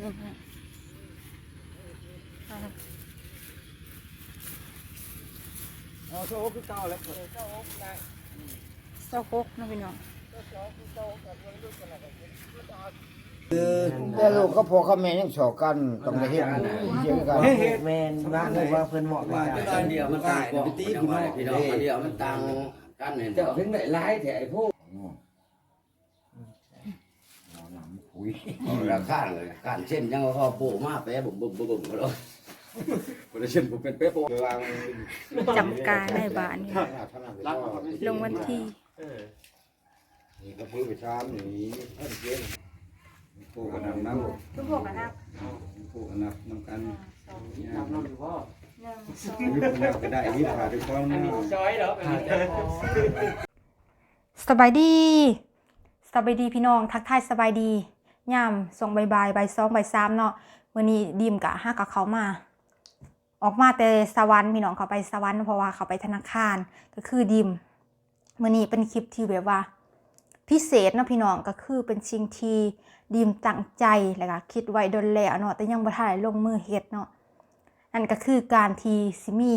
นี่ฮะอ่าเอาโซ่คือเก่าแล้วเปิดเก่าได้เศร้าหกนะพี่น้องแต่ลูกก็พอเขาแม่ยังสอกันต้องได้เฮ็ดเยี่ยมกันแมนว่าเลยว่าเพิ่นเหมาะกับว่าการจะได้เดียวมันตายไปตีพี่น้องพี่น้องเดียวมันต่างกันเห็นเจ้าถึงได้ร้ายแต่ไอ้พวกห นังคุยราข้าเลยการเช่นยังเขาโปมาแปะบุ่มบุ่มบุ่มบุ่มเลยคนละเช่นผมเป็นเป๊ะโปวางจำการในบ้านนี่ลงวันที่นี่ก็พื้นไปชามนี่เพิ่นเก่งปลูกกันน้ำทุกพวกกันนะปลูกกันน้ำน้ำกันน้ำน้ำอยู่พ่อหนึ่งสองนี่ผมอยากไปได้ที่ผ่าด้วยความจอยเหรอสบายดีสบายดีพี่น้องทักทายสบายดี ย่ามส่งบายบใบายสองใบายสามเนาะวันนี้ดีมกะห้ากับเขามา ออกมาแต่สวรรค์พี่น้องเขาไปสวรรค์เพราะว่าเขาไปธนาคารก็คือดิมวันนี้เป็นคลิปที่แบบว่า พิเศษเนะพี่น้องก็คือเป็นสิ่งทีดีมตั้งใจแล้วก็คิดไว้ดนแล้วเนาะแต่ยังบ่ทันลงมือเฮ็ดเนาะนั่นก็คือการที่สิมี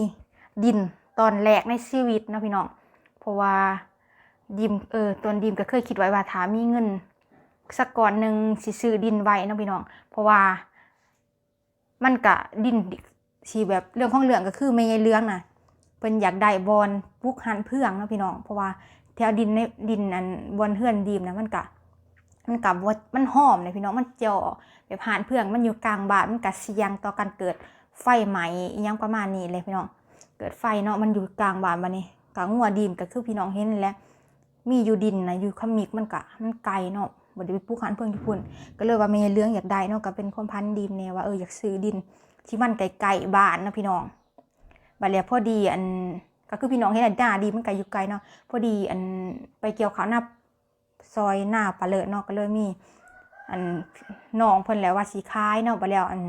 ดินตอนแรกในชีวิตเนะพี่น้องเพราะว่าดิมเออตอนดิมก็เคยคิดไว้ว่าถ้ามีเงิน สักก้อนหนึ่งสิซื้อดินไว้เนาะพี่น้อง เพราะว่า มันกะดินที่แบบเรื่องของเรื่องก็คือไม่ใช่เรื่องนะเพิ่นอยากได้บอลปลูกหันเพื่องเนาะพี่น้อง เพราะว่าแถวดินในดินอันบนเฮือนดีมนะมันกะมันกะบดมันหอมเลยพี่น้องมันเจาะแบบผ่านเพื่องมันอยู่กลางบ้านมันกะเสียงต่อการเกิดไฟไหมยังประมาณนี้เลยพี่น้อง เกิดไฟเนาะมันอยู่กลางบ้านบัดนี้กะงัวดินก็คือพี่น้องเห็นแล้วมีอยู่ดินนะอยู่ขมิกมันกะมันไกลเนาะ บ่ได้ไปปลูกหันเพื่องญี่ปุ่น ก็เลยว่ามีเรื่องอยากได้เนาะก็เป็นคนพันดินเนี่ยว่าเอออยากซื้อดิน ที่มันไกลๆบ้านนะพี่น้องบัดแล้วพอดีอันก็คือพี่น้องเห็นอันหน้าดีมันไกลอยู่ไกลเนาะพอดีอันไปเกี่ยวข้าวหน้าซอยหน้าปลาเลอะเนาะก็เลยมี อันน้องเพิ่นแล้วว่าสีคล้ายเนาะไปแล้วอัน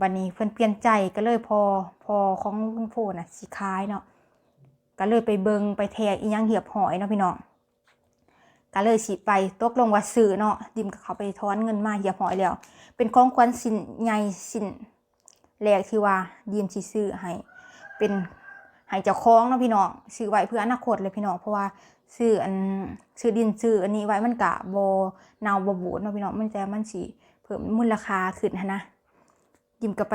บัดนี้เพิ่นเปลี่ยนใจก็เลยพอพอของลุงโพน่ะสีคล้ายเนาะก็เลยไปเบิงไปแทกอีหยังเหียบหอยเนาะพี่น้อง ก็เลยสิไปตกลงว่าซื้อเนาะดิมกับเขาไปทอนเงินมาเหียบหอยแล้ว เป็นของขวัญสินใหญ่สินแรกที่ว่าดิมสิซื้อให้เป็นให้เจ้าของเนาะพี่น้องซื้อไว้เพื่ออนาคตเลยพี่น้องเพราะว่าซื้ออันซื้อดินซื้ออันนี้ไว้มันกะโบเนาบ่บูดเนาะพี่น้องมันจะมันสิเพิ่มมูลค่าขึ้นหั้นะดิมก็ไป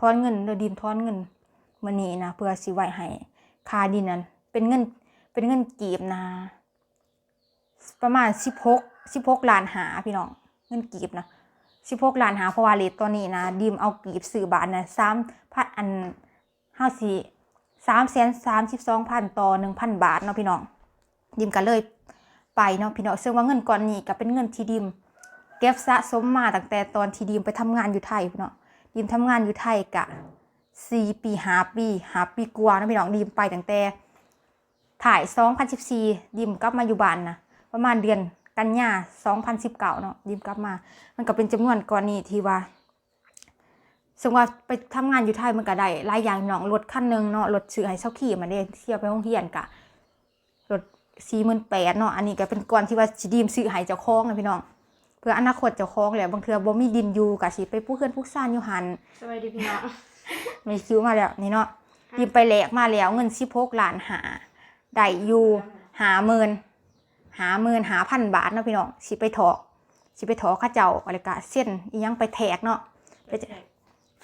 ทอนเงินแล้วดิมทอนเงินมื้อนี้นะเพื่อสิไว้ให้ค่าดินนั้นเป็นเงินเป็นเงินกีบนะ ประมาณ16 16ล้านหาพี่น้องเงินกีบนะ16ล้านหาเพราะว่าเลทตัวนี้นะดิมเอากีบซื้อบาทนะ3พันอันห้าสี่สามแสนสามสิบสองพันต่อหนึ่งพันบาทเนาะพี่น้องดิมก็เลยไปเนาะพี่น้องซึ่งว่าเงินก้อนนี้ก็เป็นเงินที่ดิม เก็บสะสมมาตั้งแต่ตอนที่ดิมไปทำงานอยู่ไทยพี่น้องดิมทำงานอยู่ไทยกะสี่ปีหาปีหาปีกว่าเนาะพี่น้องดิมไปตั้งแต่ถ่ายสองพันสิบสี่ดิมกลับมาอยู่บ้านนะ ประมาณเดือนกันยาสองพันสิบเก้าเนาะดิมกลับมา มันก็เป็นจำนวนก้อนนี้ที่ว่าซึ่งว่าไปทำงานอยู่ไทยมันก็ได้หลายอย่างเนาะรถคันหนึงเนาะรถซื้อให้เช่าขี่มาเด้เที่ยวไปโรงเรียนกะรถสี่หมื่นแปดเนาะอันนี้ก็เป็นก่อนที่ว่าสิดีมซื้อให้เจ้าของนะพี่น้องเพื่ออนาคตเจ้าของแหละบางเทื่อบ่มีดินอยู่กะสิไปปลูกเฮือนปลูกซ่านอยู่หันสวัสดีพี่น้องมีคิวมาแล้วนี่เนาะดิมไปแลกมาแล้วเงิน16ล้านหาได้อยู่หาหมื่น หาหมื่นหาพันบาทเนาะพี่น้องสิไปถอกสิไปถอกเข้าเจ้าอะไรกะเส้นอีหยังไปแทกเนาะไปจะ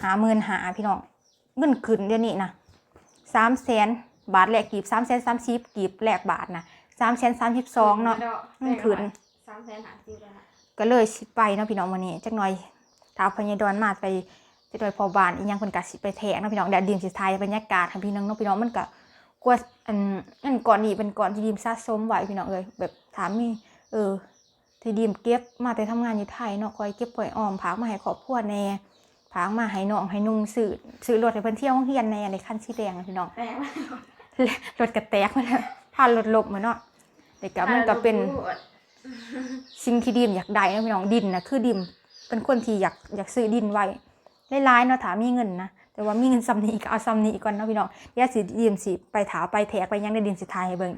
หาหมื่นหาพี่น้องเงินขึ้นเดี๋ยวนี้นะสามแสนบาทแลกกีบสามแสนสามสิบกีบแลกบาทนะสามแสนสามสิบสองเนาะเงินขึ้นสามแสนหาสิบแล้วนะก็เลยสิไปเนาะพี่น้องวันนี้จักหน่อยท้าวพญาดอนมาไปจักหน่อยพอบานอีหยังเพิ่นก็สิไปแทกเนาะพี่น้องแดดดีมสิทายบรรยากาศค่ะพี่น้องเนาะพี่น้องมันก็ กลัวอันอันก่อนนี้เป็นก่อนที่ดีมสะสมไว้พี่น้องเอ้ยแบบถามมีเออที่ดีมเก็บมาแต่ทำงานอยู่ไทยเนาะคอยเก็บปล่อยออมพากมาให้ครอบครัวแน่พากมาให้น้องให้นุ่งซื้อซื้อรถให้เพิ่นเที่ยวห้องเรียนแน่ในคันสีแดงนะพี่น้องแปลว่ารถกระแตกมาแล้วพารถลบมาเนาะแต่ก็มันก็เป็นสิ่งที่ดิมอยากได้นะพี่น้องดินนะคือดิมเป็นคนที่อยากอยากซื้อดินไว้หลายๆเนาะถามีเงินนะ แต่ว่ามีเงินซ้ำนี้ก็เอาซ้ำนี้ก่อนเนาะพี่น้องเดี๋ยวสิดิมสิไปถาไปแทกไปยังได้ดินสิทายให้เบิ่ง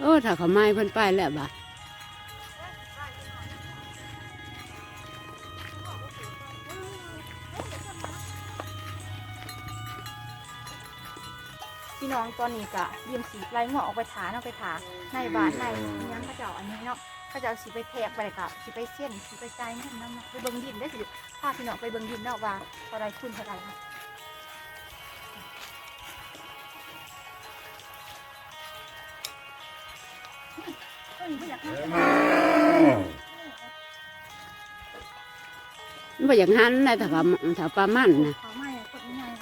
โอ้ถ้าเขาไม่เพิ่นไปแล้วบ่ะพี่น้องตอนนี้กะเยี่ยมสีไล่หัวออกไปถาเนาะไปถาในบ้านในอิหยังเขาเจ้าอันนี้เนาะ เขาเจ้าสีไปแทกไปเลยกะสีไปเส้นสีไปใจนั่นนั่นไปเบิ่งดินได้อสิพาพี่น้องไปเบิ่งดินเนาะว่าอะไรขึ้นเท่าไหร่นะเฮ้ยไม่อยากให้มันบ่อย่างนั้นนะถ้าปลาถ้าปลามันนะเขาไม่อะคนง่าย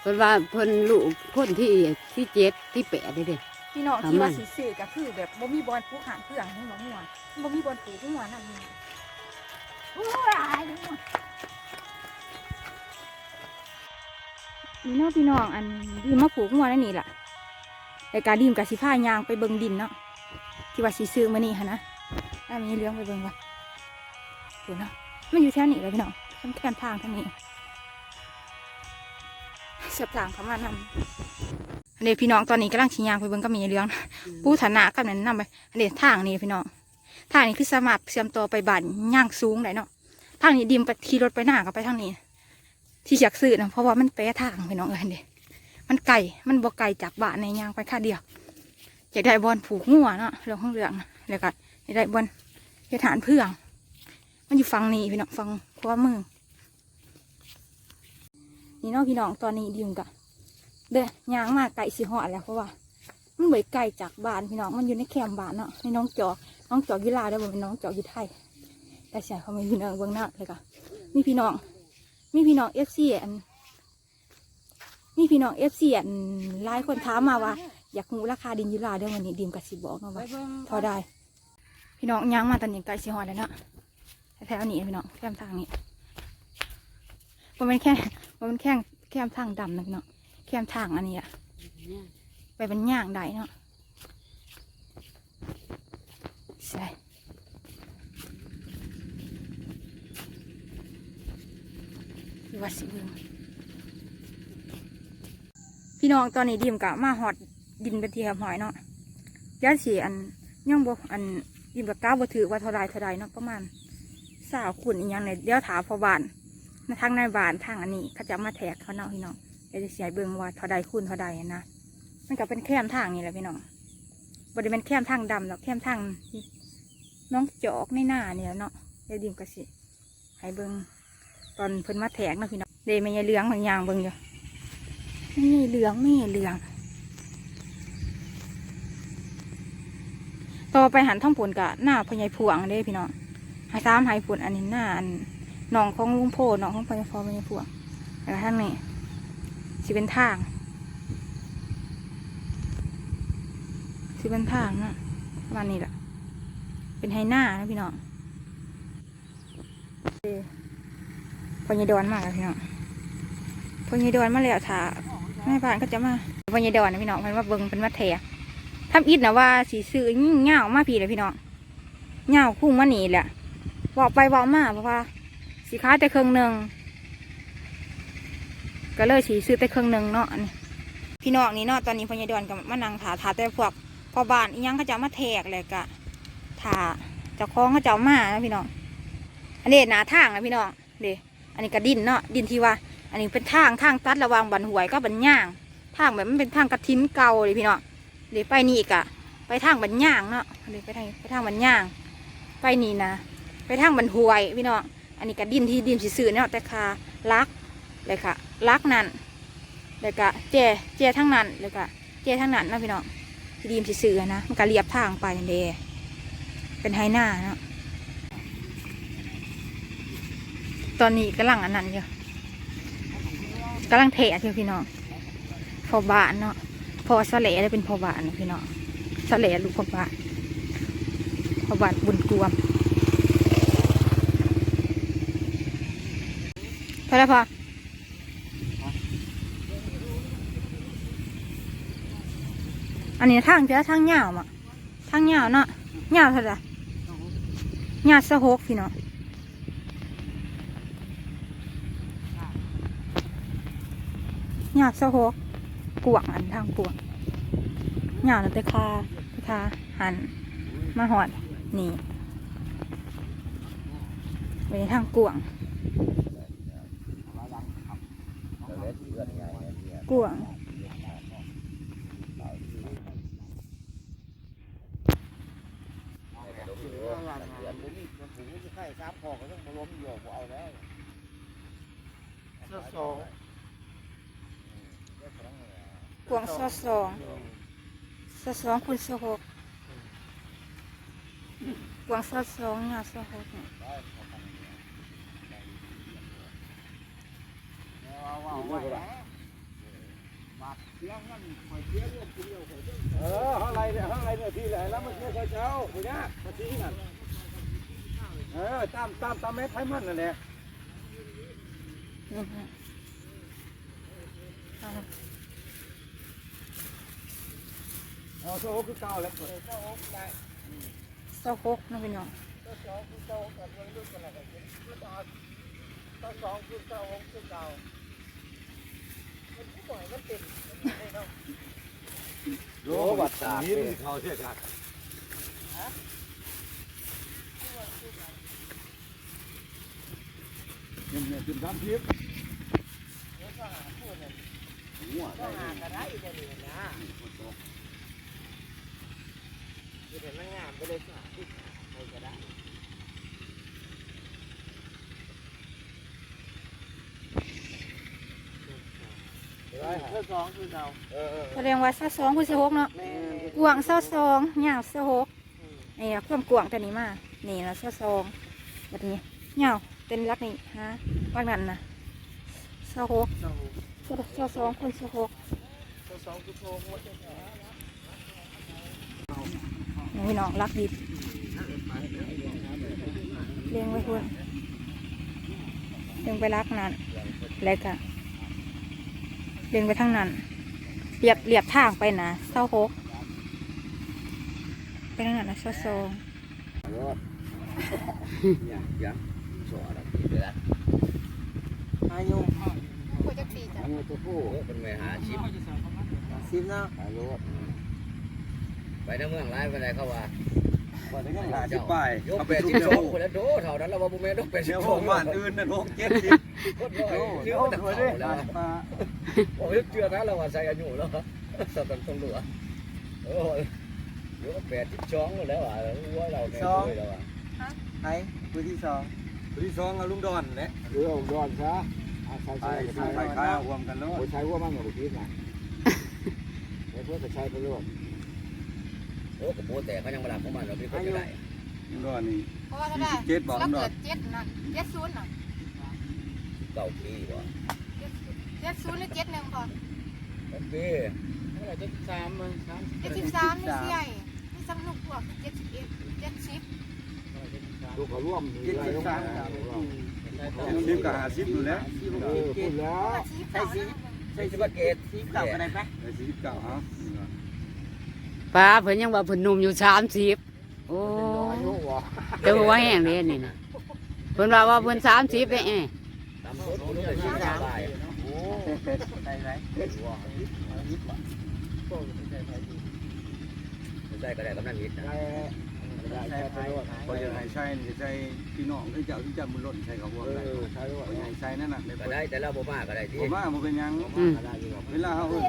เพิ่นว่าเพิ่นลูกคนที่ที่เจ็ดที่แปดเด้อเด้ พี่น้องเขาที่ว่าไม่สีสื่อก็คือแบบบ่มีบอลผูกหางเพื่องนี่หมอหัวบ่มีบอลผูกหัวนั่นนี่โอ้ยอายจังหวะนี่เนาะพี่น้องอันดีมาผูกหัวนั่นนี่ล่ะแต่การดีมกับสิผ้ายางไปเบิ่งดินเนาะที่ว่าสีซื้อมานี่ฮะนะถ้ามีเรื่องไปเบิ่งว่าดูเนาะมันอยู่แถวนี้เลยพี่น้องข้างแคมทางทางนี้เสียบทางเขามานำ อันนี้พี่น้องตอนนี้กำลังชี้ยางไปเบิ่งก็มีเรื่องปูฐานะกับนั้นนำไปอันนี้ทางนี้พี่น้องทางนี้คือสามารถเชื่อมต่อไปบ้านย่างสูงได้เนาะทางนี้ดิมไปขี่รถไปหน้าก็ไปทางนี้ ที่อยากซื้อนะเพราะว่ามันแปะทางพี่น้องเอ้ยเด้มันไกลมันบ่ไกลจากบ้านในยางไปค่าเดียวอยากได้บอลผูกงัวเนาะเรื่องของเรื่องนะแล้วก็อยากได้บอลเฮ็ดฐานเพื่อง มันอยู่ฝั่งนี้พี่น้องฝั่งขวามือนี่เนาะพี่น้องตอนนี้ดิมกะ เด้อย่างมาไก่สิหอดแล้วเพราะว่า มันเหมือนไก่จากบ้านพี่น้องมันอยู่ในแคมป์บ้านเนาะในน้องจอกน้องจอกยุลาได้บ่เป็นน้องจอกยุไทยแต่ใช่เขาไม่พี่น้องเบื้องหน้าเลยก็นี่พี่น้อง มีพี่น้องเอฟซีอันมีพี่น้องเอฟซีอันหลายคนถามมาว่า อยากรู้ราคาดินยุลาเดียววันนี้ดิมกับสิบอกเนาะว่าเท่าได้พี่น้องย่างมาตอนนี้ไกลสิฮอดแล้วเนาะแถวนี้พี่น้องแคมทางนี้มันเป็นแค่มันเป็นแค่แคมทางดำนะพี่น้อง แคมทางอันนี้อะไปเป็นย่างได้เนาะใช่ที่วัดสิเบืองพี่น้องตอนนี้ดิมกะมาหอดดินเป็นทีครับหอยเนาะย่านสีอันย่องบอันดิมกับก้าวบ่ถือว่าเท่าไรเท่าไรเนาะประมาณสาวขุนอีกอย่างเนี่ยเดี๋ยวถามพอบานทางในบ้านทางอันนี้เขาจะมาแทกเขาเนาะพี่น้องเดี๋ยวจะเสียเบิ่งว่าเท่าใดคูณเท่าใดนะมันก็เป็นแคมทางนี่แหละพี่น้องบริเวณแคมทางดำหรอกแคมทางน้องจอกในหน้าเนี่ยเนาะเดี๋ยวดิมก็สิให้เบิ่งตอนเพิ่นมาแทกเนาะพี่น้องเดไม่ยายเหลืองบางอย่างเบิ่งอยู่ไม่เหลืองไม่เหลือง ต่อไปหันท่องผลกะหน้าพญายพวงเด้พี่น้องหายตามหายผลอันนี้หน้าอันน้องของลุงโพน้องของพญายพอพญายพวงแล้วก็ทางนี้ สิเป็นทางสิเป็นทางนะประมาณนี้แหละเป็นไฮหน้านะพี่น้องเอ้พญายดอนมากเลยพี่น้องพญายดอนมาแล้วถ้าแม่บ้านก็จะมาพญายดอนนะพี่น้องมันว่าเบิงเป็นว่าแทกทำอิดนะว่าสีซื้อยิ่งเงาวมาพี่เลยพี่น้องเงาวคุ้งมาหนีแหละบอกไปบอกมาเพราะว่าสีค้าแต่เครื่องหนึ่ง ก็เลยสีซื้อแต่เครื่องหนึ่งเนาะนี่พี่น้องนี่เนาะตอนนี้พญาดอนกับมานังถาถาแต่พวกพอบ้านอิหยังเขาจะมาแทกเลยกะถาเจะคล้าของเขาจะเอามานะพี่น้อง อันนี้หนาทางนะพี่น้องเดอันนี้ก็ดินเนาะดินที่ว่า อันนี้เป็นทางทางตัดระวางบันหวยก็บันย่าง ทางแบบมันเป็นทางกระทิ้นเก่าเลยพี่น้องเดี๋ยวไปนี่อีกอะไปทางบันย่างเนาะเดี๋ยวไปทางไปทางบันย่าง ไปนี่นะ ไปทางบันหวยพี่น้อง อันนี้ก็ดินที่ดินสีสื่อเนาะแต่คาลัก เลยค่ะลักนั่นเลยก็เจเจทั้งนั้นเลยก็เจทั้งนั้นนะพี่น้องที่ดินสีสื่อนะมันก็เรียบทางไปนั่นเดเป็นไฮหน้าเนาะตอนนี้กำลังอันนั้นอยู่กำลังเทะอยู่พี่น้องพอบานเนาะพอสะเลได้เป็นพอบานพี่น้องสะเลลูกพอบานพอบานบุญกวมพอแล้วพอ อันนี้ทางเจ้าทางยาวอะทางยาวเนาะยาวเท่าไหร่ยาวสะหกพี่น้องยาวสะหกกวงอันทางกวางหยาดแต่คาค่ะหันมาหอดนี่ไปทางกวงกวง สอง ก วางซอสองซอสองคุณสหกกวางซอสองงาสหกเนี่ยเออข้างในเนี่ยข้างในเนี่ยที่ไหนแล้วมันเชื่อเจ้าผู้นี้มาที่นั่นเออตามตามตามเม็ดไทมันนั่นแหละ นี่ฮะเอาเอาโซ่คือเก่าแล้วซอหกนะพี่น้องโลบัดสามนี่เขาเชื่อกันเนี่ยเนี่ยจุดสามทิพย์หัวได้ก็ได้เดี๋ยวนี้ นะเดี๋ยวมันงามไปเลยค่ะใครก็ได้ได้ฮะเพื่อสองคือเราเออเออแสดงว่าซอสองคุณสหกเนาะแม่กวางซอสองยาวสหกนี่อะความกวางตัวนี้มานี่นะซอสองแบบนี้ยาวเป็นรักนี่ฮะว่านั้นนะสหกสองซอสองคุณสหกสองคือโทรหมดเลยนี่ พี่น้องรักดิบเลี้ยงไว้คุณเลี้ยงไปรักนั่นแล้วก็เลี้ยงไปทางนั้นเรียบเรียบทางไปนะเศร้าหกไปทางนั้นนะซอสองเนี่ยยังสอดเดือดอายุอันนี้ตัวผู้เป็นแม่หาชิปสิบเนาะฮัลโหล ไปในเมืองไรไปไหนเขาว่าว่าได้เงินหาสิบป้ายยกเอาเป็ไปดทุที่กสเดีอยวงคนละโดเท่านั้นเราว่าบุเมนกเป็ดเดี๋ที่ยวสพอวงกบ้านอื่นนั่นหกเจ็ดสิบคนน้อยโอ้เยอะโหแต่เผื่เขาอได้แล้วมาโอ้ยเชื่อนะเราว่าใส่อายุแล้วสัตว์ตรงเหลือโอ้ยยกเป็ดที่สองแล้วอะว่าเราเนี่ยเลยแล้วอะใครผู้ที่สองที่สองเอาลุงดอนแหละเออลุงดอนซะไปใช้ไปค้ารวมกันแล้วใช้ว่ามั่งกับพี่นะใช้เพื่อจะใช้ไปรวม โอ้กระโปแต่เขายังมาหลับของมันเราไม่คนจะได้ลุงดอนนี่ เพราะว่าถ้าได้เจ็ดบอกลุงดอนเจ็ดนั่นเจ็ดศูนย์น่ะเก่าปีว่ะเจ็ดศูนย์หรือเจ็ดหนึ่งพอปีเมื่อไหร่จะสามมันสามเจ็ดสิบสามนี่เสียนี่สำนุกพวกคือเจ็ดสิบเอ็ดเจ็ดสิบลูกเขาร่วมเจ็ดสิบสามสิบกับหาสิบอยู่แล้วเออพูดแล้ว ใช่สิใช่สิบเกตสิบเก่ากันได้ไหมไอ้สิบเก่าฮะ ป้าเพิ่นยังว่าเพิ่นหนุ่มอยู่สามสิบโอ้แต่หัวแห้งเลยนี่นะเพิ่นว่าว่าเพิ่นสามสิบเองตามรถคนนี้เลยสิบสามใบโอ้ได้ไหมได้ก็ได้กำนันฮิตนะใช่ใช่พอจะให้ใช้นี่ใช้พี่น้องที่เจ้าที่เจ้าบุญล้นใช้เขาพวกอะไรใช้ด้วยใช้นั่นน่ะก็ได้แต่เราบ่มาก็ได้ที่ผมว่ามันเป็นยังอืมเวลาเขาผม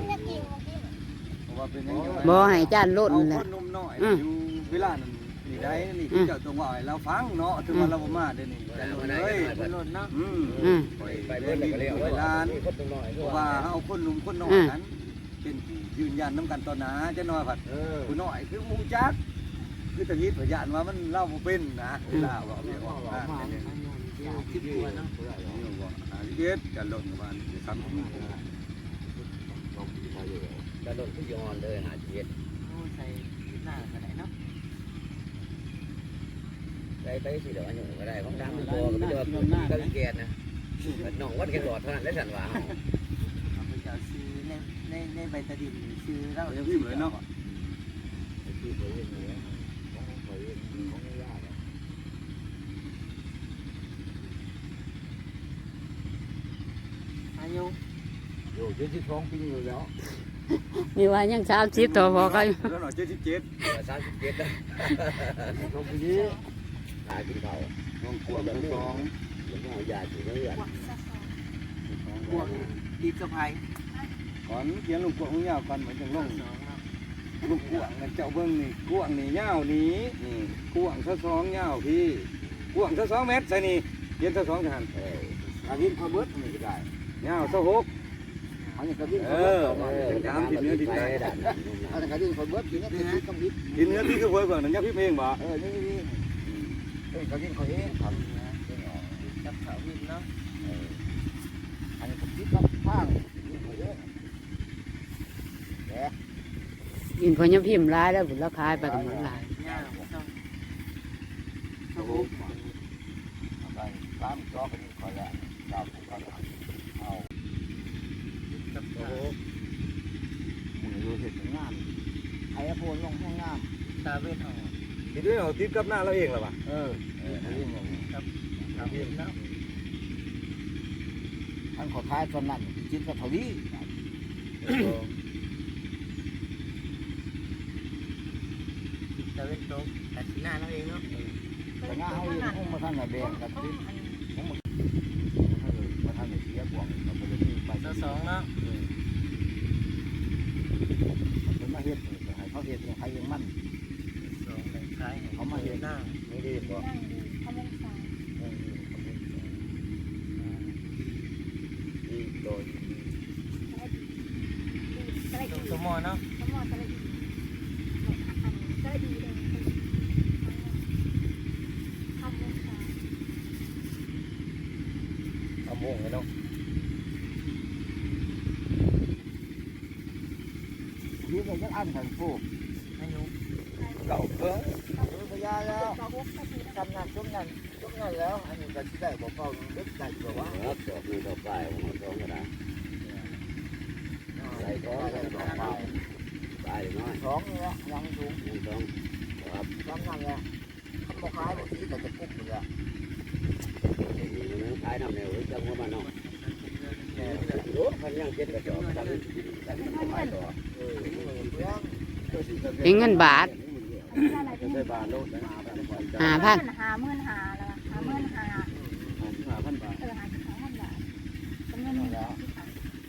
ว่าเป็นยังบ่ให้จานล้นเอาแหคละนนมน้อยอยู่เวลานั้นนี่ได้นี่ที่เจ้าตรงว่าเราฟังเนาะถึงว่าเราบ่มาเด้นี่ได้ได้มาได้เลยมันหล่นเนาะอืมอืม ไปเรื่อยก็เรียกว่านี่คนตัวน้อยเพราะว่าเอาคนหนุ่มคนน้อยนั้นเป็นยืนยันน้ำกันต่อหน้าจะน้อยผัดผู้น้อยคือมูจักคือตะกี้พยานว่ามันเล่าบ่เป็นนะเวลาว่าเรียกว่าเนี่ยคิดตัวเนาะอาเย็ดกันลงกับบ้านทำที่กระโดดที่ยอนเลยหาเจ็ดโอ้ใส่หน้ากันได้เนาะได้ไปสิเดี๋ยวอันนี้ก็ได้ของดังตัวก็ ไม่ได้ว่าก็แก่นะน้องวัดแค่หลอดเท่านั้นแล้วสันว่าเอาไปจะซื้อในในในใบตะดินซื้อแล้วเดี๋ยวพี่เหมือนเนาะอายุอยู่ที่ที่ท้องปิ้งอยู่แล้ว นี่ว่ายังสามสิบตัวพอก็แล้วหน่อยเจ็ดสิบเจ็ดสามสิบเจ็ดนะลงไปนี้หากินเขาลงขวบละสองแล้วก็เอายาถึงเรื่อยพวกดีสะพายก่อนเขียนลงขวบของยาวกันเหมือนจังลงสองเนาะลูกกวางนะเจ้าเบิ้งนี่กวางนี่ยาวนี้นี่กวางซะสองยาวพี่กวางซะสองเมตรใส่นี่เย็นซะสองจานเอออาวินพอเบิดนี่ก็ได้ยาวซะหก อันนี้ก็วิ่งเออตามติดเนื้อติดใจด่านอันนี้ก็วิ่งคนเบิร์ดทีนี้คือต้องวิ่งติดเนื้อที่คือเว้ยเบิ่งนั่นยักพี่เพลงบ่เออนี่นี่เออก็วิ่งเขาเองทำนะวิ่งออกจับเขาวิ่งเนาะเอออันนี้ก็วิ่งกับข้างวิ่งเขาเองกินพอยพิมพ์ร้ายแล้วบุญราคายไปกับมันหลาย ย่าต้องต้องวิ่งเอาไปตามจอกันคอยละตามกันเอาจับเขา มึงดูเห็ดงาม ไอ้พวกลงห้องน้ำตาเวทออก ติ ดด้วยเอาติดกับหน้าเราเองหรอวะเออเออวิ่งออกครับครับวิ่งเนาะอันขอท้ายตอนนั้นจิตกับทวีตาเวทตกแต่สีหน้าเราเองเนาะแต่งานเขาเองคงมาทำแบบเบงกับที่ผมมาทำแบบเสียบ่วงมาเป็นที่ไปสองเนาะเป็นมาเฮ็ดให้เขาเฮ็ดให้ยังมันส ในท้เขามาเฮ็ดหน้าไม่ดีบ่นั่งดีเขาไม่ฟังนี่โดยก็เลยดีสมอเนาะเขามองก็เลยดีก็เลยดีเลยทำเลยค่ะเอาโมงเลยเนาะยืมเงินยักอันถังฟูอายุ เก่าเพิ่ง พยาแล้ว ต่อฮุกก็คือ ทำงานช่วงนั้นช่วงนั้นแล้ว อันนี้ก็ที่ได้บอกเป้าเล็กได้บอกว่า ครับจบมือต่อไปของสองก็ได้ใส่ท้องใส่ท้องไปไปน้อย สองนี่แหละยังสูง หนึ่งสองครับ ทำงานแหละทำบอกขายบางทีแต่จะปุ๊บเลยอะ มีมันขายน้ำแนวจังว่ามันเนาะโอ้พันยังเจ็ดกระจอกจังจังขายต่อ เออเรื่อง เป็นเงินบาทหาพันหาหาเมื่อนหาแล้วหาเมื่อนหาหาพันบาทเออหาสิบห้าพันบาทเป็นเงิน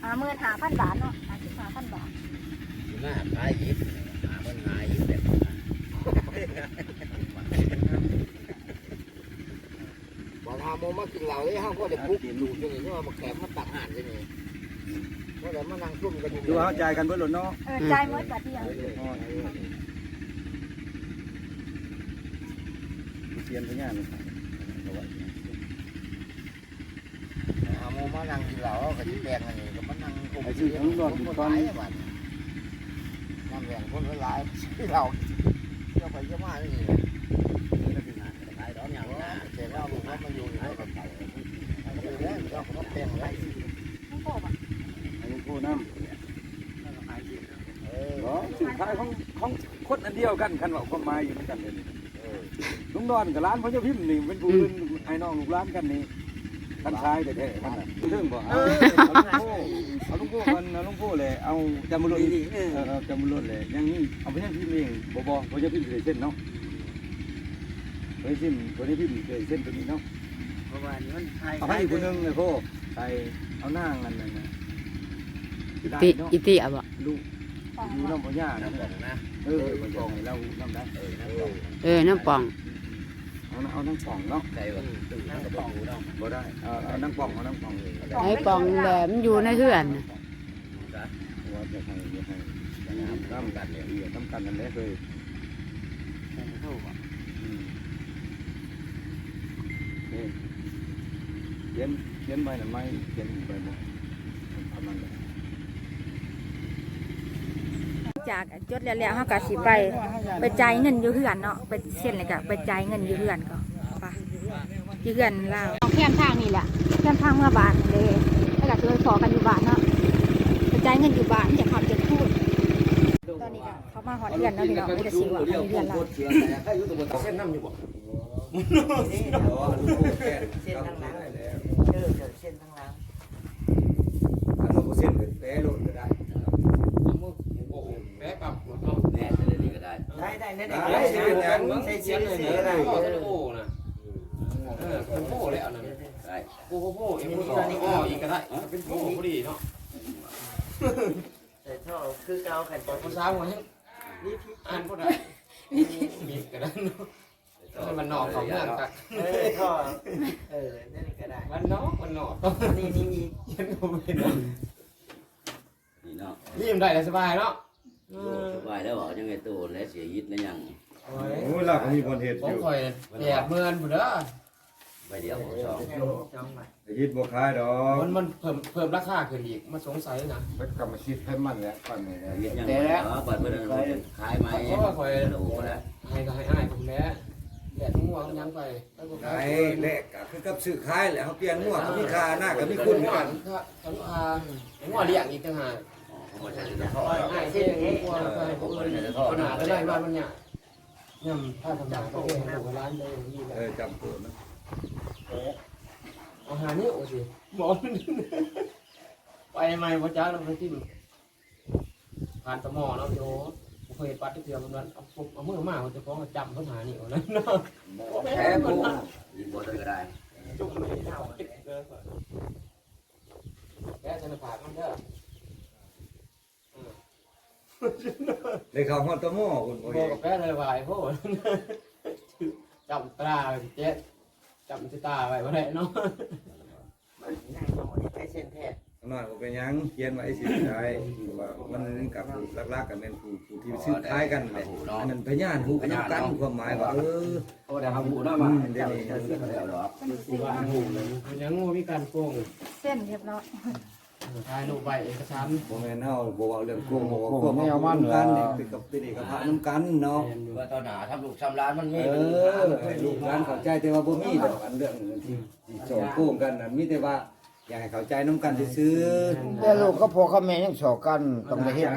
หาเมื่อนหาพันบาทเนาะหาสิบห้าพันบาทหน้าขายยิบหาพันหายยิบแบบบอกทำโมมากินเหล้าเลยห้างก็ได้ปุ๊บดูจังเลยว่ามาแขมมาตักหารจังเลย ก็เลยมานั่งซุ่มกันอยู่ดูเขาจ่ายกันเบิ่งหล่นเนาะเออจ่ายเมื่อบาทเดียวเปลี่ยนสัญญาณหาโมมานั่งกินเหล้าก็จะแบ่งอันนี้ก็มานั่งกลุ่มคนหลายวันนั่งแบ่งคนหลายที่เราเจ้าไปเจ้ามานี่ขายดอกอย่างนั้นแต่เราบอกว่ามันอยู่ในกับเขาอยู่แล้วเราก็แบ่งไว้ต้องโกบอะให้ลุงพู น้ำเออเนาะสินค้าของของคนอันเดียวกันคันว่าความหมายอยู่ด้วยกันเลยนี่ลุงนอนกับร้านพ่อเจ้าพิมพ์นี่เป็นผู้อื่นไอ้น้องลูกร้านกันนี่กันชายแต่แท้ๆมันน่ะเรื่องบ่เอาเอาลุงพูเอาลุงพูมันเอาลุงพูเลยเอาจำมุรุเออเอาจำมุรุเลยยังนี่เอาไปยังพิมพ์เองบ่บ่พ่อเจ้าพิมพ์เลยเส้นเนาะเฮ้ยซิมตัวนี้พิมพ์เลยเส้นตัวนี้เนาะเพราะว่านี่มันไทยเอาให้อีกคนนึงเลยพ่อใส่เอาหน้างันนั่น อิติอิติอะบ่ลูกฟองอยู่น้ำพ่อย่านะน้ำบอกนะเออไปบอกให้เราน้ำได้เออน้ำบอกเออน้ำป่องเอาเอานั่งป่องเนาะใส่ว่าตื่นน้ำบอกเนาะบ่ได้เอาเอานั่งป่องเอานั่งป่องเลยไอ้ป่องแหลมนอยู่ในเฮือนนะว่าจะให้จะให้น้ำกันเนี่ยเอียน้ำกันนั่นแหละเคยอืมนี่เขียนเขียนใบนั่นไม้เขียนใบบ่ประมาณนั้น จากจดแล้วๆเฮาก็สิไปไปจ่ายเงินอยู่เฮือนเนาะไปเซ็นเลยก็ไปจ่ายเงินอยู่เฮือนก็ไปอยู่เฮือนลาวเอาแคมทางนี่แหละแคมทางเมื่อบ้านเลยแล้วก็สิไปขอกันอยู่บ้านเนาะไปจ่ายเงินอยู่บ้านจะขับจะพูดตอนนี้ก็เขามาฮอดเฮือนเนาะพี่น้องไม่ได้สิว่าไปเฮือนเราเส้นน้ำอยู่บ่ เส้นทางหลังเออเส้นทางหลัง ถ้าเราเส้นเป็นแปรโลดก็ได้ มือ ได้ได้ได้ได้ได้สิเป็นหยังใส่เสียงเลยได้โอ้โหนะเออโอ้โหแล้วนั่นได้โอ้โหอีกคนอ๋ออีกก็ได้เป็นโอ้โหพอดีเนาะใส่ท่อคือเกาขันปอภาษาหัวให้อ่านก็ได้มีก็ได้เนาะมันนอกของเมืองตักเออท่อเออนั่นก็ได้มันนอกมันนอกนี่นี่อีกยันก็ไม่นอกนี่เนาะยิ้มได้แล้วสบายเนาะ สบายแล้วบอกยังไงตู้และเสียยิดแล้วยังโอ้ยโอ้ยเราก็มีบนเหตุผอมยู่คอยแอบเมินบุเด้อใบเดียวสองจองใหม่ยิดบ่ขายดอกมันมันเพิ่มเพิ่มราคาขึ้นอีกมาสงสัยนะเป็นกรรมสิทธิ์ให้มันแหละก่อนนี่ยิดยังเออเปิดเปิดขายไหมเพราะว่าคอยดูแล้วให้ก็ให้อ้ายผมแหล้วแดดงัวยังไปไปบ่ขายแลกก็คือกับซื้อขายแหละเฮาเปลี่ยนหัวก็มีค่าหน้าก็มีคุณงัวกันก็ทั้งอางัวเลี้ยงอีกต่างหาก เขาบอกจะทอดอ้ายเส้นงัวไปผู้อื่นขนาดได้ว่ามันเนี่ยย่ำถ้าทำงานก็เองถูกร้านได้อย่างนี้เออจำตัวนะอาหานี่โอ้สิหมอนไปใหม่พ่อจ้าเราไปจิ้มผ่านตะมอเนาโยผมเคยปัดที่เดียวมันเอาปุ๊บเอามือมาเขาจะฟ้องจำเขาหานี่เอานั้นเนาะแพ้กูยิงบอลเลยก็ได้จุกเลยเท่าแกธนาคารมันเด้อ ได้เข้าฮอดตะหม้อคุณบ่บอเห็กนกับแกเลยว่าไอ้พวกจำตราเจ๊จำสิตาไว้ว่าได้เนาะได้หมอนี่ไปเส้นแท้น้อยบ่เป็นหยังเขียนไว้สิได้ว่ามันกับลักๆก็เป็นผู้ผู้ที่ซื้อขายกันแหละอันนั้นพยานผู้กันกันความหมายว่าเออโอ้แต่ทำหูน้ำมาเดี๋ยวนี้เดี๋ยวหรอยังงูมีการโกงเส้นเรียบร้อย ถ่ายรูปใบเอกสารบ่แม่นเฮาบ่เว้าเรื่องโกงบ่เว้าความเอามันกันนี่เป็นกับเป็นเอกภาพนํกันเนาะว่าตอนหนาทำลูกทำร้านมันมีเออให้ลูกหลานเข้าใจแต่ว่าบ่มีดอกอันเรื่องที่ที่โจโกงกันน่ะมีแต่ว่า อยากให้เข้าใจนํกันซื่อแต่ลูกก็พอเขาแม่ยังสอกันต้องได้เฮ็ด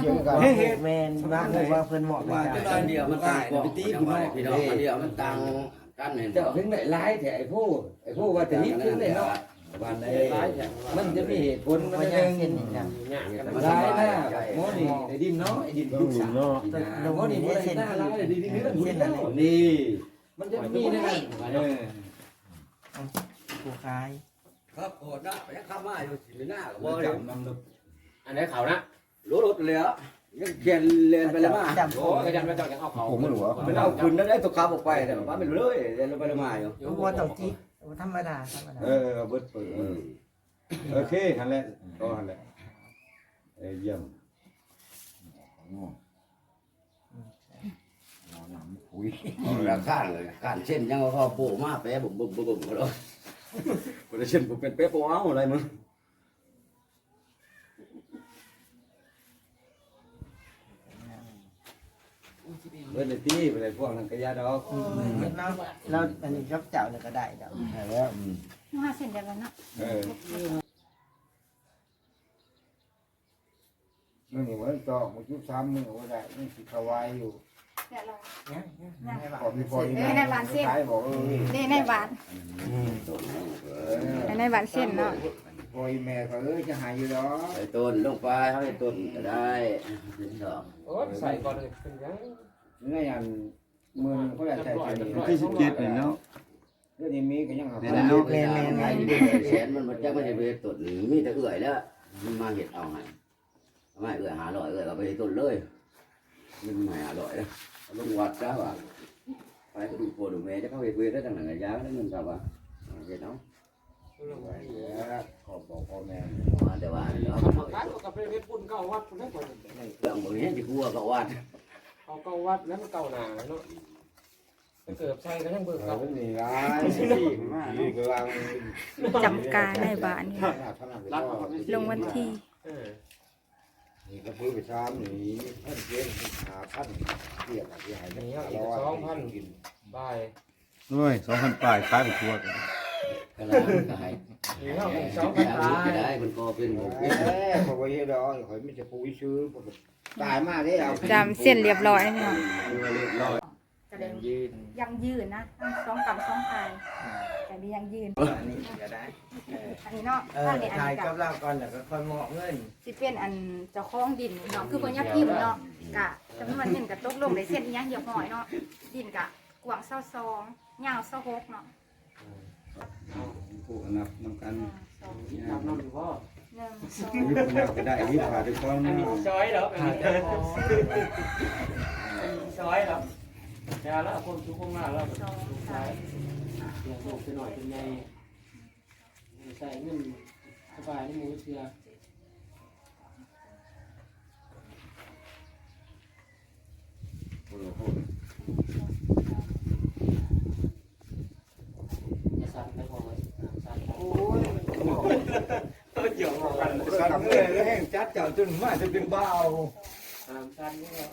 เกี่ยวกันเฮ้ยเฮ็ดแมนว่าคือว่าเพิ่นเหมาะว่ากัจะนได้เดียวมันต่างกว่าพี่น้องเดียวมันต่างกันเห็นเจ้าถึงได้หลายแท้ไอ้ผู้ไอ้ผู้ว่าจะฮิตถึงได้เนาะ วันใดมันจะมีเหตุผลมันมันจะยัยังงเส้นนี่นะเนี่ยกันหลายนะหมอนี่ไอ้ดินเนาะไอ้ดินลูกสาวหมอนี่บ่ได้หน้าหลายไอ้ดินนี่เส้นนี่มันจะมีนะเออผู้ขายครับโหดนะยังข้ามมาอยู่สิหน้าก็บ่บ่ได้ได้มันอันนี้เขานะรู้รถเลยอะยังเขียนเรียนไปแล้วมาจำโอ้กระยันมาจากยังเอาเขาผมไม่รู้ว่ามันเอาคืนนั้นได้ตัวขับออกไปแต่ว่าไม่รู้เลยเรียนไปแล้วมาอยู่รู้ว่าต้องจิ ธรรมดาธรรมดาเออเบิดเปิดโอเคหั่นแหละก็หั่นแหละเอ้เยี่ยมราคาเลยการเช่นยังเขาโปมาแป๊บุบบุบบุบก็แล้วบ่ได้เช่นผมเป็นเป๊ะโปเอาอะไรมึง เบิดเลยตี้ไปเลยพวกนั้นก็ยาดอกเราเราอันนี้รับเจ้าเนี่ยก็ได้ดอกแล้วห้าเส้นเรียบร้อยเนาะเออมันนี่มันตอกมันยุบซ้ำมือว่าได้มันสิถวายอยู่เรียบร้อยเนี่ยเนี่ยขอพี่พออีเอ้ยในบ้านเส้นขายบอกเออนี่ในบ้านในบ้านเส้นเนาะพออีแม่เขาเอ้ยจะหายอยู่ดอกไอ้ต้นลงไปเขาไอ้ต้นก็ได้ดอกโอ้ใส่ก่อนเลยเป็นยัง นี่ยันมือเขาอยากใช้ที่นี่ที่สิบเจ็ดเนี่ยเนาะ เรื่องนี้มีก็ยังหาแม่นแม่นแม่นแสนมันมันจะไม่ได้ไปต้นมีแต่เอื่อยแล้ว มันมาเห็ดเอาให้ไม่เอื่อยหาลอยเอื่อยก็ไปต้นเลย มันไม่หาลอยแล้วลงวัดจ้าว่าไปดูโปรดูแม่จะเข้าเห็ดเวรได้ตั้งแต่ยาวได้เงินกับว่าเห็ดเอาขอบอกพ่อแม่แต่ว่าเนาะร้านกับเป็นเวทปุ่นเก่าวัดได้ก่อนเรื่องพวกนี้ที่กลัวก็วัด เขาเก่าวัดแล้วมันเก่าหนาเนาะเกิดใส่ก็ยังเบิกเขาเก่าเป็นนี่ร้ายสี่มากนี่ก็วางจำการในบ้านนี่ ลงวันที่ เออนี่ก็พื้นไปชามนี่ท่านเจ๊หาพันเทียบอะไรให้นี่เอาอีกสองพันบายด้วยสองพันปลายขายไปทั่วกัน ก็แล้วก็ให้นี่เอาอีกสองพันบาก็ยได้มันก็เป็นเอ้พอไปเฮ็ดดอกข่อยไม่จะปุ้ยซื้อตายมากเด้เอาจำเส้นเรียบร้อยเนาะเได้ยังยืนยังยืนนะทั้งสองกำสองพายแต่มียังยืนอันนี้ก็ได้เอออันนี้เนาะเออถ้าในอันถ่ายนี้กักับบเราก่อนแล้วก็ค่อยมอบเงินสิเป็นอันเจ้าของดินเนาะคือเพิ่นยักพิมพ์เนาะกะจำนวนเงินกะตกลงได้เส้นอีหยังเหี่ยวหอยเนาะดินกะกว้าง22ยาว26เนาะ ผู้นับนำกันสองทำน้ำพ่อหนึ่งสองนี่ผมอยากจะได้รีบผ่าด้วยความอันนี้ช้อยเหรออันนี้ช้อยเหรอจะแล้วคนทุกคนมาแล้วสองใช้สามเดี๋ยวลูกไปหน่อยเป็นไงใส่เงินสบายนี่มือเชื่อจะสั่นไปพอไหมสั่นโอ้ย เกี่ยวกันกันเลยแล้วแห้งจัดเจ้าจนมาจะเป็นบ้าสั่นนี่เรา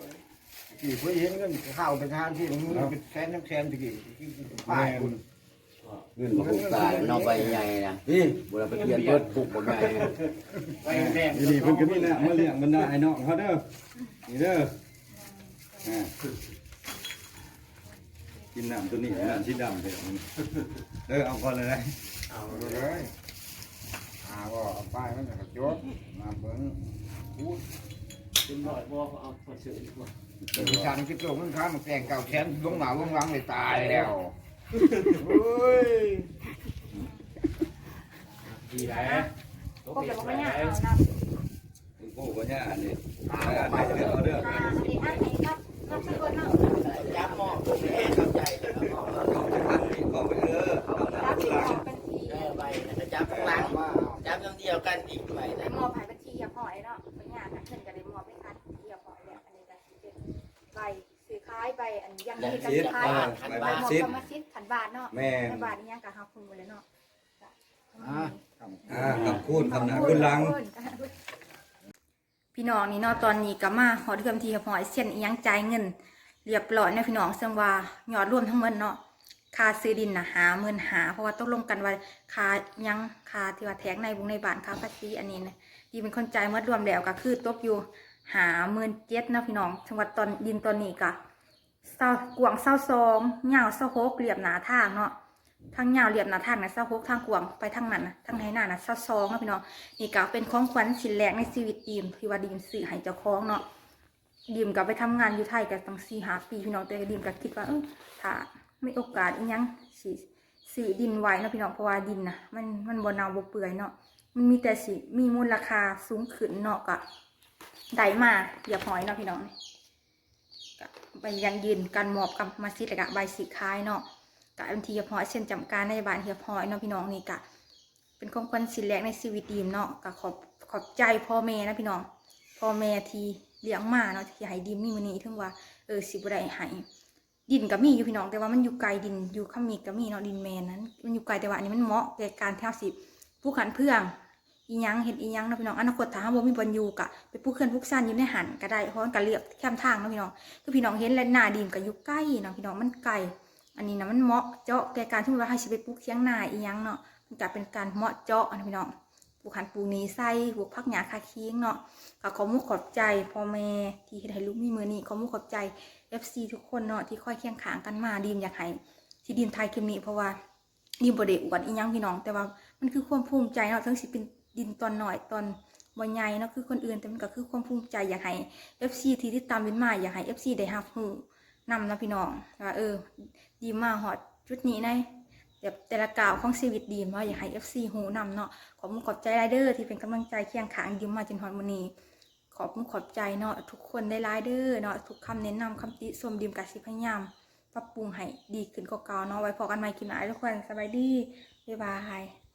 กี่เพื่อเห็นเงินข้าวเป็นทานที่มึงเป็นแสนน้ำแสนตะกี้ป้ายคุณเงินของตายมันเอาไปใหญ่นะนี่บุเราไปเทียนเบิดปุกบ่ใหญ่ไปแดงนี่เพิ่นก็มีนะมาเลี้ยงบรรดาไอ้น้องเขาเด้อนี่เด้ออ่ากินน้ำตัวนี้น้ำสีดำเด้อเด้อเอาก่อนเลยนะเอาเลยอาก็เอาป้ายมันก็จดมาเบิ่งพูดเป็นบ่อยบ่เอาพอเสือดีกว่าดิฉันคิดตัวมันค้ามันแต่งเก่าแขนลงหนาลงหลังเลยตายแล้วเฮ้ยดีแล้วพวกเดี๋ยวบ่ยากเอานำโอ้ปัญญานี่ไปอ่านไปเด้อเอาเด้ออ่าอันนี้อันนี้ครับรับสกุลเนาะจับหมอบเอ้เข้าใจแล้วก็หมอบเอาจะพันนี่ขอไปเด้อเอารับน้ำที่ล้าง ยวกันอีกไปไปนะมอบให้เป็นทีเหี่ยวหอยเนาะเป็นงานนะเพิ่นก็ได้มอบให้คันเหี่ยวหอยแล้วอันนี้ก็สิเป็นใบซื้อขายใบอันยังมีกันขายใบหมอบกรรมสิทธิ์ขันบาทเนาะแม่ในบาทนี้ยังกะเฮาคุมหมดเลยเนาะอ่าอ่ากับคูณคำหนาคุณลัง พี่น้องนี่เนาะตอนนี้ก็มาหอดเทือมทีกับหอยเส้นอิหยังจ่ายเงิน เรียบร้อยเนี่ยพี่น้องซึ่งว่ายอดรวมทั้งหมดเนาะ ค่าซื้อดินนะหาเงินหา เพราะว่าตกลงกันว่าค่ายังค่าที่ว่าแทกในวงในบ้านค่าภาษีอันนี้นะดีเป็นคนจ่ายหมดรวมแล้วก็คือตกอยู่หาเมื่นเจ็ดนะพี่น้องจังหวัดตอนดินตอนนี้ก็เศร้ากวางเศร้าซองเหงาเศร้าหกเรียบหนาทางเนาะทางเหงาเรียบหนาทางนะเศร้าหกทางกวางไปทางนั้นนะทางไหหน้านะเศร้าซองนะพี่น้องนี่ก็เป็นของขวัญชิ้นแรกในชีวิตดีมที่ว่าดีมซื้อให้เจ้าของเนาะดีมกับไปทำงานอยู่ไทยกันตั้งสี่หาปีพี่น้องแต่ดีมก็คิดว่าเออถ้า ไม่โอกาสอีหยังสิซื้อดินไว้เนาะพี่น้องเพราะว่าดินนะมันมันบ่เนาบเปื่อยเนาะมันมีแต่สิมีมูลราคาสูงขึ้นเนาะก็ได้มาเหยียบหอยเนาะพี่น้องก็ไปยังยืนการมอบกับมาซิดก็ใบสีคายเนาะก็อันที่เหยียบหอยเช่นจำการในบ้านเหยียบหอยเนาะพี่น้องนี่ก็เป็นของขวัญชิ้นแรกในชีวิตดีมเนาะก็ขอบขอบใจพ่อแม่นะพี่น้องพ่อแม่ที่เลี้ยงมาเนาะที่ให้ดินมีมื้อนี้ถึงว่าเออสิบได้ให้ ดินก็มีอยู่พี่น้องแต่ว่ามันอยู่ไกลดินอยู่ข้ามีก็มีเนาะดินแมนนั้น มันอยู่ไกลแต่ว่าอันนี้มันเหมาะแก่การเที่าสิปลูกขันเพื่องอีหยังเฮ็ดอีหยังเนาะพี่น้องอนาคตถ้าเฮาบ่มีบอนอยู่ก็ไปปลูกเขื่อนปลูกซ่านอยู่ในหันก็ได้เพราะมันก็เรียบแคมทางเนาะพี่น้องคือพี่น้องเห็นแล้วหน้าดินก็อยู่ใกล้เนาะพี่น้องมันไกลอันนี้นะมันเหมาะเจาะแก่การที่ว่าให้สิไปปลูกเชียงนาอีหยังเนาะมันก็เป็นการเหมาะเจาะนะพี่น้อง ปลูกขันปูนี้ใส่ปลูกผักหญ้าคาเคียงเนาะก็ขอมุกขอบใจพ่อแม่ที่เฮ็ดให้ลูกมีมือนี้ขอมุกขอบใจ FC ทุกคนเนาะที่คอยเคียงข้างกันมาดีมอยากให้ที่ดีมไทยคลิปนี้เพราะว่าดีมบ่ได้อวดอีหยังพี่น้อง แต่ว่ามันคือความภูมิใจเนาะทั้งสิเป็นดินตอนหน่อยตอนบ่ใหญ่เนาะคือคนอื่นแต่มันก็คือความภูมิใจอยากให้ FC ที่ติดตามดินมาอยากให้ FC ได้รับรู้นำนะพี่น้องว่าเออ ดีมมาฮอดจุดนี้ใน แบบแต่ละก่าวของชีวิตดีมว่าอยากให้ FC หูนำเนาะขอบคุณขอบใจไรเดอร์ที่เป็นกำลังใจเคียงข้างยืมมาจนฮอนวันนี้ขอบคุณขอบใจเนาะทุกคนได้ไรเดอร์เนาะทุกคำแนะนำคำติชมดีมกสิพยายามปรับปรุงให้ดีขึ้นกว่าเก่าเนาะไว้พอกันใหม่คลิปหน้าทุกคนสบายดีบ๊ายบาย